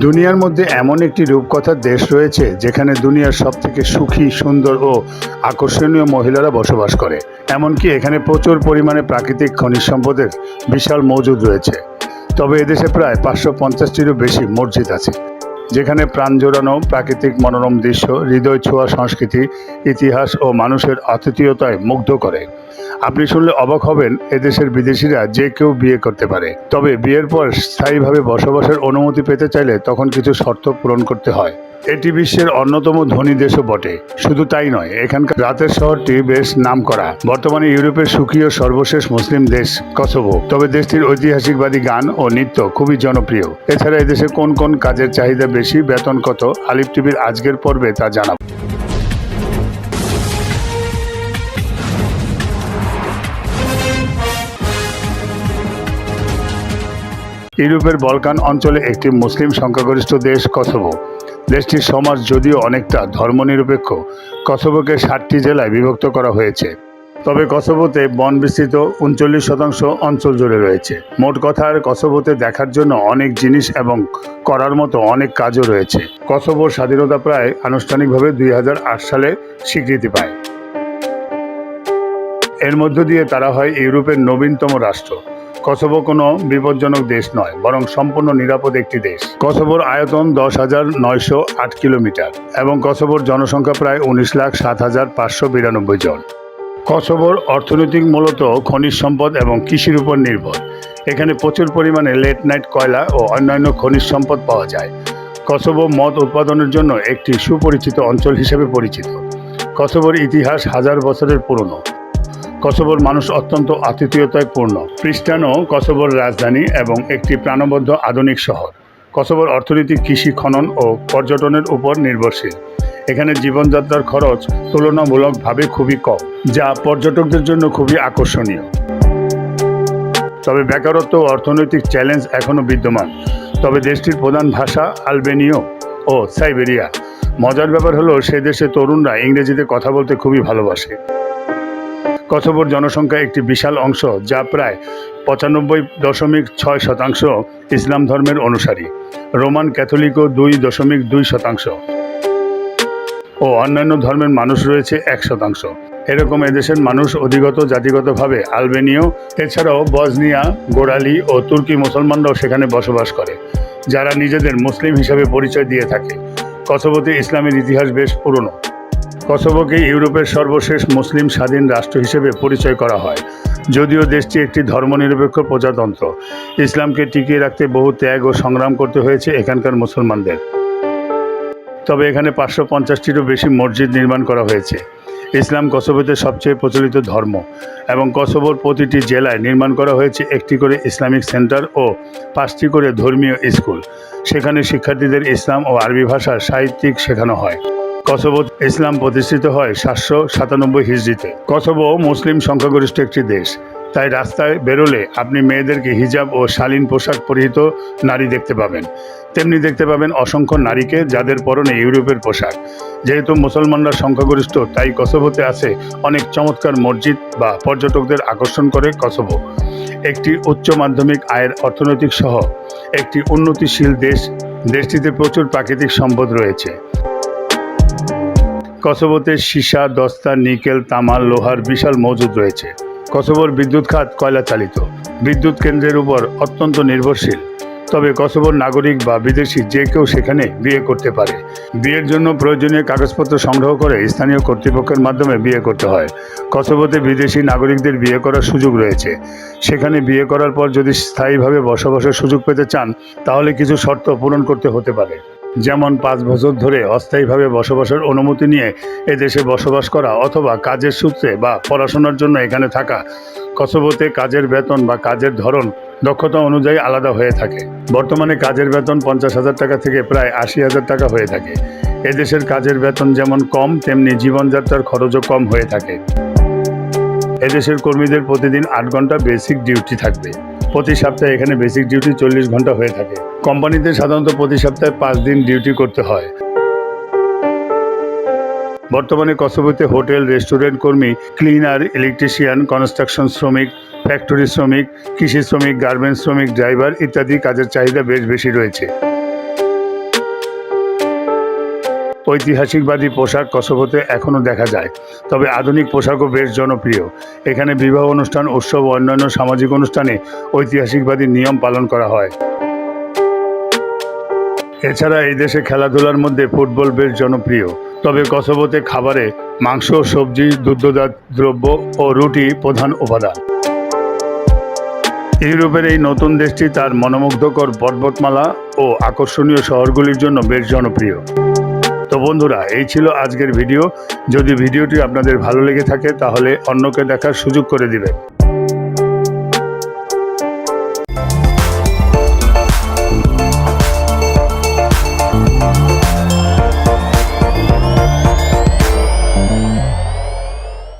দুনিয়ার মধ্যে এমন একটি রূপকথার দেশ রয়েছে যেখানে দুনিয়ার সব থেকে সুখী, সুন্দর ও আকর্ষণীয় মহিলারা বসবাস করে। এমনকি এখানে প্রচুর পরিমাণে প্রাকৃতিক খনিজ সম্পদের বিশাল মজুদ রয়েছে। তবে এদেশে প্রায় পাঁচশো পঞ্চাশটিরও বেশি মসজিদ আছে। যেখানে প্রাণ জোড়ানো প্রাকৃতিক মনোরম দৃশ্য, হৃদয় ছোঁয়া সংস্কৃতি, ইতিহাস ও মানুষের আতিথীয়তায় মুগ্ধ করে। আপনি শুনলে অবাক হবেন, এদেশের বিদেশিরা যে কেউ বিয়ে করতে পারে। তবে বিয়ের পর স্থায়ীভাবে বসবাসের অনুমতি পেতে চাইলে তখন কিছু শর্ত পূরণ করতে হয়। এটি বিশ্বের অন্যতম ধনী দেশও বটে। শুধু তাই নয়, এখানকার রাতের শহরটি বেশ নামকরা। বর্তমানে ইউরোপের সুখী ও সর্বশেষ মুসলিম দেশ কসোভো। তবে দেশটির ঐতিহাসিকবাদী গান ও নৃত্য খুবই জনপ্রিয়। এছাড়া এদেশে কোন কোন কাজের চাহিদা বেশি বেতন কত আলিফ টিভির আজকের পর্বে তা জানাব। ইউরোপের বলকান অঞ্চলে একটি মুসলিম সংখ্যাগরিষ্ঠ দেশ কসোভো। দেশটির সমাজ যদিও অনেকটা ধর্মনিরপেক্ষ, কসোভোকে ষাটটি জেলায় বিভক্ত করা হয়েছে। তবে কসোভোতে বন বিস্তৃত উনচল্লিশ শতাংশ অঞ্চল জুড়ে রয়েছে। মোট কথার, কসোভোতে দেখার জন্য অনেক জিনিস এবং করার মতো অনেক কাজও রয়েছে। কসোভোর স্বাধীনতা প্রায় আনুষ্ঠানিকভাবে দুই হাজার আট সালে স্বীকৃতি পায়। এর মধ্য দিয়ে তারা হয় ইউরোপের নবীনতম রাষ্ট্র। কসোভো কোনো বিপজ্জনক দেশ নয়, বরং সম্পূর্ণ নিরাপদ একটি দেশ। কসোভোর আয়তন দশ হাজার নয়শো আট কিলোমিটার এবং কসোভোর জনসংখ্যা প্রায় উনিশ লাখ সাত হাজার পাঁচশো বিরানব্বই জন। কসোভোর অর্থনৈতিক মূলত খনিজ সম্পদ এবং কৃষির উপর নির্ভর। এখানে প্রচুর পরিমাণে লেট নাইট কয়লা ও অন্যান্য খনিজ সম্পদ পাওয়া যায়। কসোভো মদ উৎপাদনের জন্য একটি সুপরিচিত অঞ্চল হিসেবে পরিচিত। কসোভোর ইতিহাস হাজার বছরের পুরনো। কসোভোর মানুষ অত্যন্ত আতিথেয়তায় পূর্ণ প্রিস্টানো কসোভোর রাজধানী এবং একটি প্রাণবদ্ধ আধুনিক শহর। কসোভোর অর্থনীতি, কৃষি, খনন ও পর্যটনের উপর নির্ভরশীল। এখানে জীবনযাত্রার খরচ তুলনামূলকভাবে খুবই কম, যা পর্যটকদের জন্য খুবই আকর্ষণীয়। তবে বেকারত্ব অর্থনৈতিক চ্যালেঞ্জ এখনও বিদ্যমান। তবে দেশটির প্রধান ভাষা আলবেনীয় ও সাইবেরিয়া। মজার ব্যাপার হলো, সে দেশে তরুণরা ইংরেজিতে কথা বলতে খুবই ভালোবাসে। কসোভোর জনসংখ্যা একটি বিশাল অংশ, যা প্রায় পঁচানব্বই দশমিক ছয় শতাংশ ইসলাম ধর্মের অনুসারী। রোমান ক্যাথলিকও দুই দশমিক দুই শতাংশ। ও অন্যান্য ধর্মের মানুষ রয়েছে এক শতাংশ। এরকম এদেশের মানুষ অধিগত জাতিগতভাবে আলবেনীয়, এছাড়াও বজনিয়া গোড়ালি ও তুর্কি মুসলমানরাও সেখানে বসবাস করে, যারা নিজেদের মুসলিম হিসাবে পরিচয় দিয়ে থাকে। কসোভোতে ইসলামের ইতিহাস বেশ পুরনো। কসোভোকে ইউরোপের সর্বশেষ মুসলিম স্বাধীন রাষ্ট্র হিসেবে পরিচয় করা হয়, যদিও দেশটি একটি ধর্মনিরপেক্ষ প্রজাতন্ত্র। ইসলামকে টিকিয়ে রাখতে বহু ত্যাগ ও সংগ্রাম করতে হয়েছে এখানকার মুসলমানদের। তবে এখানে পাঁচশো পঞ্চাশটিরও বেশি মসজিদ নির্মাণ করা হয়েছে। ইসলাম কসোভোতে সবচেয়ে প্রচলিত ধর্ম এবং কসোভোর প্রতিটি জেলায় নির্মাণ করা হয়েছে একটি করে ইসলামিক সেন্টার ও পাঁচটি করে ধর্মীয় স্কুল। সেখানে শিক্ষার্থীদের ইসলাম ও আরবি ভাষার সাহিত্যিক শেখানো হয়। কসোভো ইসলাম প্রতিষ্ঠিত হয় সাতশো সাতানব্বই হিজড়িতে। কসোভো মুসলিম সংখ্যাগরিষ্ঠ একটি দেশ। তাই রাস্তায় বেরোলে আপনি মেয়েদেরকে হিজাব ও শালীন পোশাক পরিহিত নারী দেখতে পাবেন। তেমনি দেখতে পাবেন অসংখ্য নারীকে যাদের পরনে ইউরোপের পোশাক। যেহেতু মুসলমানরা সংখ্যাগরিষ্ঠ, তাই কসোভোতে আছে অনেক চমৎকার মসজিদ বা পর্যটকদের আকর্ষণ করে কসোভো। একটি উচ্চ মাধ্যমিক আয়ের অর্থনৈতিক সহ একটি উন্নতিশীল দেশ। দেশটিতে প্রচুর প্রাকৃতিক সম্পদ রয়েছে। কসোভোতে সীসা, দস্তা, নিকেল তামা লোহার বিশাল মজুদ রয়েছে। কসোভোর বিদ্যুৎ খাত কয়লা চালিত। বিদ্যুৎ কেন্দ্রের উপর অত্যন্ত নির্ভরশীল। তবে কসোভোর নাগরিক বা বিদেশি যে কেউ সেখানে বিয়ে করতে পারে। বিয়ের জন্য প্রয়োজনীয় কাগজপত্র সংগ্রহ করে স্থানীয় কর্তৃপক্ষের মাধ্যমে বিয়ে করতে হয়। কসোভোতে বিদেশি নাগরিকদের বিয়ে করার সুযোগ রয়েছে। সেখানে বিয়ে করার পর যদি স্থায়ীভাবে বসবাসের সুযোগ পেতে চান, তাহলে কিছু শর্ত পূরণ করতে হতে পারে। যেমন পাঁচ বছর ধরে অস্থায়ীভাবে বসবাসের অনুমতি নিয়ে এদেশে বসবাস করা অথবা কাজের সূত্রে বা পড়াশোনার জন্য এখানে থাকা কসোভোতে কাজের বেতন বা কাজের ধরন দক্ষতা অনুযায়ী আলাদা হয়ে থাকে। বর্তমানে কাজের বেতন পঞ্চাশ হাজার টাকা থেকে প্রায় আশি হাজার টাকা হয়ে থাকে। এদেশের কাজের বেতন যেমন কম, তেমনি জীবনযাত্রার খরচও কম হয়ে থাকে। এদেশের কর্মীদের প্রতিদিন আট ঘণ্টা বেসিক ডিউটি থাকবে। প্রতি সপ্তাহে এখানে বেসিক ডিউটি চল্লিশ ঘণ্টা হয়ে থাকে। কোম্পানিতে সাধারণত প্রতি সপ্তাহে পাঁচ দিন ডিউটি করতে হয়। বর্তমানে কসবতে হোটেল, রেস্টুরেন্ট কর্মী ক্লিনার ইলেকট্রিশিয়ান কনস্ট্রাকশন শ্রমিক ফ্যাক্টরি শ্রমিক, কৃষি শ্রমিক গার্মেন্টস শ্রমিক ড্রাইভার ইত্যাদি কাজের চাহিদা বেশ বেশি রয়েছে। ঐতিহাসিকবাদী পোশাক কসোভোতে এখনও দেখা যায়, তবে আধুনিক পোশাকও বেশ জনপ্রিয়। এখানে বিবাহ অনুষ্ঠান, উৎসব ও অন্যান্য সামাজিক অনুষ্ঠানে ঐতিহাসিকবাদী নিয়ম পালন করা হয়। এছাড়া এই দেশে খেলাধুলার মধ্যে ফুটবল বেশ জনপ্রিয়, তবে কসোভোতে খাবারে মাংস, সবজি, দুগ্ধজাত দ্রব্য ও রুটি প্রধান উপাদান। ইউরোপের এই নতুন দেশটি তার মনোমুগ্ধকর পর্বতমালা ও আকর্ষণীয় শহরগুলির জন্য বেশ জনপ্রিয়। তো বন্ধুরা, এই ছিল আজকের ভিডিও। যদি ভিডিওটি আপনাদের ভালো লেগে থাকে, তাহলে অন্যকে দেখার সুযোগ করে দিবেন।